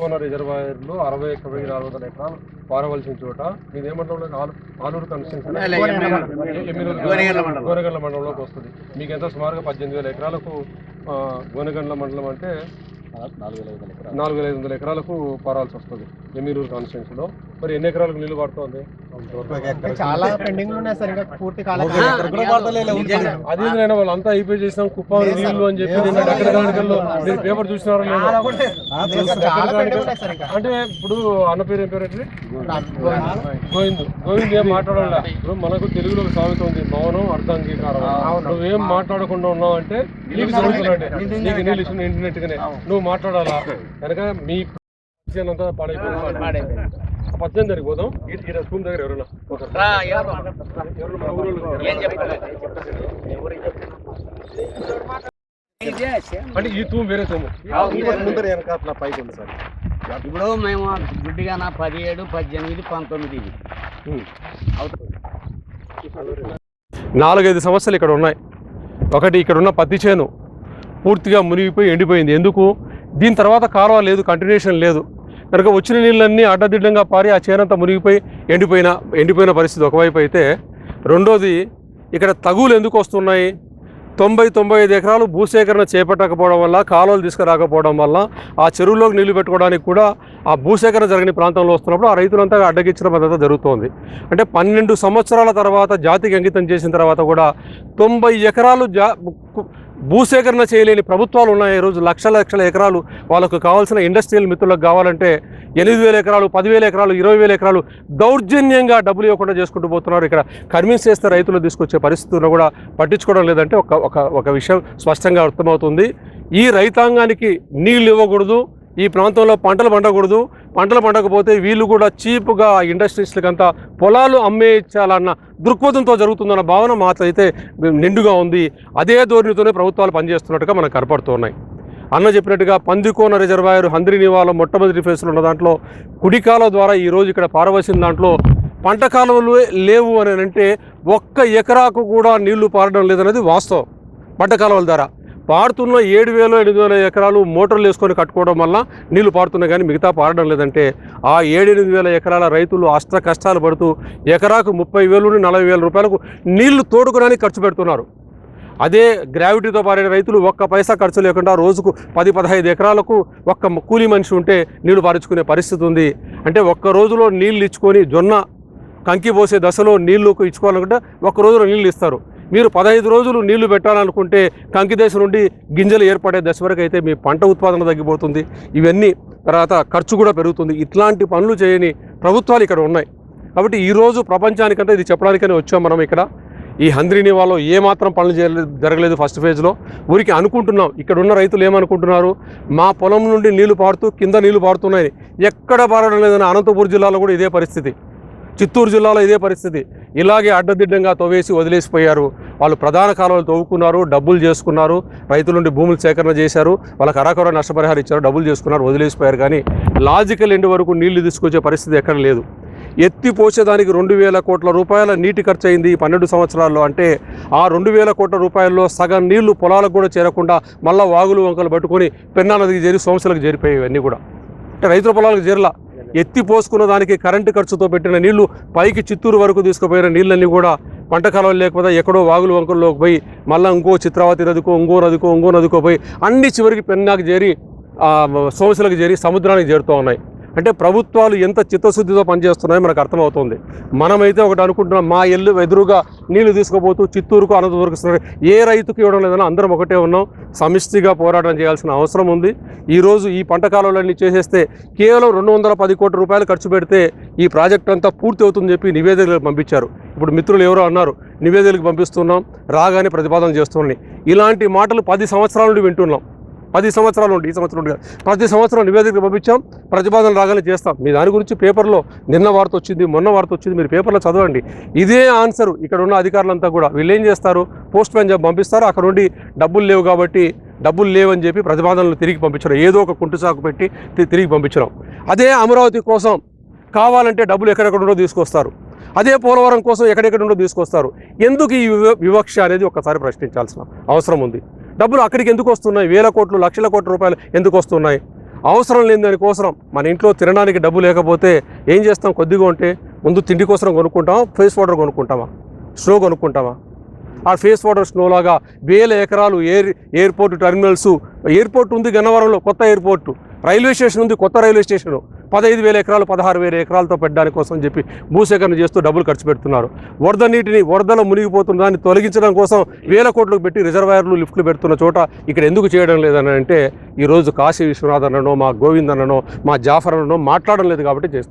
కోన రిజర్వాయర్లు అరవై ఒక్క వెయ్యి నాలుగు వందల ఎకరాలు పారవలసిన చోట మీది ఏమంటారు? ఆలు ఆలూరు కన్స్టిట్యూన్సీ గోనెగండ్ల మండలంలోకి వస్తుంది. మీకు ఎంత సుమారుగా పద్దెనిమిది వేల ఎకరాలకు గోనెగండ్ల మండలం అంటే నాలుగు వేల ఐదు వందల ఎకరాలకు పారాల్సి వస్తుంది. ఎమ్మిరూరు కాన్స్టిట్యూన్సీలో. మరి ఎన్ని ఎకరాలకు నీళ్ళు పడుతుంది చాలా పెండింగ్ ఉన్నాయి సార్ ఇంకా పూర్తి అది నేను వాళ్ళంతా అయిపోయి చేసినాం కుప్పం నీళ్ళు అని చెప్పి మీరు పేపర్ చూసినారో లేదో? చాలా పెండింగ్ ఉన్నాయి సార్ ఇంకా. అంటే ఇప్పుడు అన్న పేరు ఏం పేరు? గోవింద్. గోవింద్ ఏం మాట్లాడాలా? ఇప్పుడు మనకు తెలుగులో ఒక సామెత ఉంది మౌనం అర్థాంగీకారం. నువ్వేం మాట్లాడకుండా ఉన్నావు అంటే నీకు జరుగుతున్నట్టే నీకు నీళ్ళు ఇచ్చిన ఇంటర్నెట్ గానే నువ్వు మాట్లాడాలా? కనుక మీ అంతా పాడైపోయింది. పద్దెనిమిది దగ్గరికి పోదాం. ఈ- స్కూల్ దగ్గర ఎవరైనా అంటే ఈ తూము వేరే తూము. ముందర వెనక అట్లా పైకి ఉంది సార్. ఇప్పుడు మేము గుడ్డిగా పదిహేడు పద్దెనిమిది పంతొమ్మిది ఇది. నాలుగైదు సమస్యలు ఇక్కడ ఉన్నాయి. ఒకటి ఇక్కడ ఉన్న పత్తి చేను పూర్తిగా మునిగిపోయి ఎండిపోయింది. ఎందుకు? దీని తర్వాత కాలువ లేదు కంటిన్యూషన్ లేదు. కనుక వచ్చిన నీళ్ళన్నీ అడ్డదిడ్డంగా పారి ఆ చేనంతా మునిగిపోయి ఎండిపోయిన ఎండిపోయిన పరిస్థితి ఒకవైపు అయితే రెండోది ఇక్కడ తగులు ఎందుకు వస్తున్నాయి? తొంభై తొంభై ఐదు ఎకరాలు భూసేకరణ చేపట్టకపోవడం వల్ల కాలువలు తీసుకురాకపోవడం వల్ల ఆ చెరువులోకి నీళ్ళు పెట్టుకోవడానికి కూడా ఆ భూసేకరణ జరగని ప్రాంతంలో వస్తున్నప్పుడు ఆ రైతులంతా అడ్డగించడం అదంతా జరుగుతోంది. అంటే పన్నెండు సంవత్సరాల తర్వాత జాతికి అంకితం చేసిన తర్వాత కూడా తొంభై ఎకరాలు జా భూసేకరణ చేయలేని ప్రభుత్వాలు ఉన్నాయి. ఈరోజు లక్షల లక్షల ఎకరాలు వాళ్ళకు కావాల్సిన ఇండస్ట్రియల్ మిత్రులకు కావాలంటే ఎనిమిది వేల ఎకరాలు పదివేల ఎకరాలు ఇరవై వేల ఎకరాలు దౌర్జన్యంగా డబ్బులు ఇవ్వకుండా చేసుకుంటూ పోతున్నారు. ఇక్కడ కన్విన్స్ చేస్తే రైతులు తీసుకొచ్చే పరిస్థితులను కూడా పట్టించుకోవడం లేదంటే ఒక ఒక ఒక విషయం స్పష్టంగా అర్థమవుతుంది. ఈ రైతాంగానికి నీళ్ళు ఇవ్వకూడదు. ఈ ప్రాంతంలో పంటలు పండకూడదు. పంటలు పండకపోతే వీళ్ళు కూడా చీప్గా ఇండస్ట్రీస్లకంతా పొలాలు అమ్మేయించాలన్న దృక్పథంతో జరుగుతుందన్న భావన మాత్రం నిండుగా ఉంది. అదే ధోరణితోనే ప్రభుత్వాలు పనిచేస్తున్నట్టుగా మనకు కనపడుతున్నాయి. అన్న చెప్పినట్టుగా పందికోన రిజర్వాయర్ హంద్రినివాల మొట్టమొదటి ఫేస్లో ఉన్న దాంట్లో కుడికాల ద్వారా ఈ రోజు ఇక్కడ పారవలసిన దాంట్లో పంట కాలువలు లేవు అని అంటే ఒక్క ఎకరాకు కూడా నీళ్ళు పారడం లేదనేది వాస్తవం. పంట కాలువల ద్వారా. పారుతున్న ఏడు వేల ఎనిమిది వేల ఎకరాలు మోటార్లు వేసుకొని కట్టుకోవడం వల్ల నీళ్ళు పారుతున్నాయి కానీ మిగతా పారడం లేదంటే ఆ ఏడు ఎనిమిది వేల ఎకరాల రైతులు అష్ట కష్టాలు పడుతూ ఎకరాకు ముప్పై వేలు నుండి నలభై వేల రూపాయలకు నీళ్ళు తోడుకోవడానికి ఖర్చు పెడుతున్నారు. అదే గ్రావిటీతో పారే రైతులు ఒక్క పైసా ఖర్చు లేకుండా రోజుకు పది పదహైదు ఎకరాలకు ఒక్క కూలీ మనిషి ఉంటే నీళ్ళు పారించుకునే పరిస్థితి ఉంది. అంటే ఒక్క రోజులో నీళ్ళు ఇచ్చుకొని జొన్న కంకి పోసే దశలో నీళ్ళు ఇచ్చుకోవాలనుకుంటే ఒక్క రోజులో నీళ్ళు ఇస్తారు. మీరు పదహైదు రోజులు నీళ్ళు పెట్టాలనుకుంటే కంకి దశ నుండి గింజలు ఏర్పడే దశ వరకు అయితే మీ పంట ఉత్పాదన తగ్గిపోతుంది. ఇవన్నీ తర్వాత ఖర్చు కూడా పెరుగుతుంది. ఇట్లాంటి పనులు చేయని ప్రభుత్వాలు ఇక్కడ ఉన్నాయి. కాబట్టి ఈరోజు ప్రపంచానికంతా ఇది చెప్పడానికనే వచ్చాం మనం ఇక్కడ. ఈ హంద్రిని వాళ్ళు ఏమాత్రం పనులు చేయలేదు జరగలేదు ఫస్ట్ ఫేజ్లో ఊరికి అనుకుంటున్నాం. ఇక్కడ ఉన్న రైతులు ఏమనుకుంటున్నారు? మా పొలం నుండి నీళ్ళు పారుతూ కింద నీళ్ళు పారుతున్నాయి ఎక్కడ పారడం లేదని అనంతపురం జిల్లాలో కూడా ఇదే పరిస్థితి. చిత్తూరు జిల్లాలో ఇదే పరిస్థితి. ఇలాగే అడ్డదిడ్డంగా తవ్వేసి వదిలేసిపోయారు. వాళ్ళు ప్రధాన కాలువలు తవ్వుకున్నారు డబ్బులు చేసుకున్నారు. రైతుల నుండి భూములు సేకరణ చేశారు. వాళ్ళకి అరాకొర నష్టపరిహారం ఇచ్చారు డబ్బులు చేసుకున్నారు వదిలేసిపోయారు. కానీ లాజికల్ ఎండ్ వరకు నీళ్ళు తీసుకొచ్చే పరిస్థితి ఎక్కడ లేదు. ఎత్తి పోసేదానికి రెండు వేల కోట్ల రూపాయల నీటి ఖర్చు అయింది ఈ పన్నెండు సంవత్సరాల్లో అంటే ఆ రెండు వేల కోట్ల రూపాయల్లో సగం నీళ్ళు పొలాలకు కూడా చేరకుండా మళ్ళా వాగులు వంకలు పట్టుకొని పెన్నా నదికి చేరి సోమశలకు చేరిపోయాయి ఇవన్నీ కూడా. అంటే రైతుల పొలాలకు చేరలా. ఎత్తి పోసుకున్న దానికి కరెంటు ఖర్చుతో పెట్టిన నీళ్ళు పైకి చిత్తూరు వరకు తీసుకుపోయిన నీళ్ళన్నీ కూడా పంట కాలువలు లేకపోతే ఎక్కడో వాగులు వంకల్లోకి పోయి మళ్ళీ ఇంకో చిత్రావతి నదికో ఇంకో నదికో ఇంకో నదికో పోయి అన్ని చివరికి పెన్నాకు చేరి ఆ, సోమశలకు చేరి సముద్రానికి చేరుతూ ఉన్నాయి. అంటే ప్రభుత్వాలు ఎంత చిత్తశుద్ధితో పనిచేస్తున్నాయో మనకు అర్థమవుతుంది. మనమైతే ఒకటి అనుకుంటున్నాం మా ఇల్లు ఎదురుగా నీళ్ళు తీసుకుపోతూ చిత్తూరుకు అనంతపురకు ఏ రైతుకు ఇవ్వడం లేదని అందరం ఒకటే ఉన్నాం. సమిష్టిగా పోరాటం చేయాల్సిన అవసరం ఉంది. ఈరోజు ఈ పంట కాలంలో చేసేస్తే కేవలం రెండు వందల పది కోట్ల రూపాయలు ఖర్చు పెడితే ఈ ప్రాజెక్ట్ అంతా పూర్తి అవుతుందని చెప్పి నివేదికలు పంపించారు. ఇప్పుడు మిత్రులు ఎవరో అన్నారు నివేదికలకు పంపిస్తున్నాం రాగానే ప్రతిపాదన చేస్తున్నాయి ఇలాంటి మాటలు పది సంవత్సరాల నుండి వింటున్నాం. పది సంవత్సరాలు ఉండి ఈ సంవత్సరం ఉండి ప్రతి సంవత్సరం నివేదిక పంపించాం ప్రతిపాదన రాగానే చేస్తాం. మీ దాని గురించి పేపర్లో నిన్న వార్త వచ్చింది మొన్న వార్త వచ్చింది మీరు పేపర్లో చదవండి. ఇదే ఆన్సర్ ఇక్కడ ఉన్న అధికారులంతా కూడా. వీళ్ళు ఏం చేస్తారు? పోస్ట్ మ్యాన్ జాబ్ పంపిస్తారు అక్కడ ఉండి డబ్బులు లేవు కాబట్టి డబ్బులు లేవని చెప్పి ప్రతిపాదనలు తిరిగి పంపించడం. ఏదో ఒక కుంటుసాకు పెట్టి తిరిగి పంపించడం. అదే అమరావతి కోసం కావాలంటే డబ్బులు ఎక్కడెక్కడ ఉండో తీసుకొస్తారు. అదే పోలవరం కోసం ఎక్కడెక్కడ ఉండో తీసుకొస్తారు. ఎందుకు ఈ వివ వివక్ష అనేది ఒకసారి ప్రశ్నించాల్సిన అవసరం ఉంది. డబ్బులు అక్కడికి ఎందుకు వస్తున్నాయి? వేల కోట్లు లక్షల కోట్ల రూపాయలు ఎందుకు వస్తున్నాయి? అవసరం లేని దానికోసం మన ఇంట్లో తినడానికి డబ్బు లేకపోతే ఏం చేస్తాం? కొద్దిగా ఉంటే ముందు తిండి కోసం కొనుక్కుంటామా? ఫేస్ వాటర్ కొనుక్కుంటామా? స్నో కొనుక్కుంటామా? ఆ ఫేస్ వాటర్ స్నోలాగా వేల ఎకరాలు ఎయిర్ ఎయిర్పోర్ట్ టెర్మినల్స్ ఎయిర్పోర్ట్ ఉంది గన్నవరంలో కొత్త ఎయిర్పోర్టు. రైల్వే స్టేషన్ ఉంది కొత్త రైల్వే స్టేషన్. పదహైదు వేల ఎకరాలు పదహారు వేల ఎకరాలతో పెట్టడానికి కోసం చెప్పి భూసేకరణ చేస్తూ డబ్బులు ఖర్చు పెడుతున్నారు. వరద నీటిని వరదలో మునిగిపోతున్న దాన్ని తొలగించడం కోసం వేల కోట్లు పెట్టి రిజర్వాయర్లు లిఫ్ట్లు పెడుతున్న చోట ఇక్కడ ఎందుకు చేయడం లేదని అంటే ఈరోజు కాశీ విశ్వనాథ్ అన్ననో మా గోవింద్ అన్ననో మా జాఫర్ అన్ననో మాట్లాడడం లేదు కాబట్టి చేస్తున్నారు.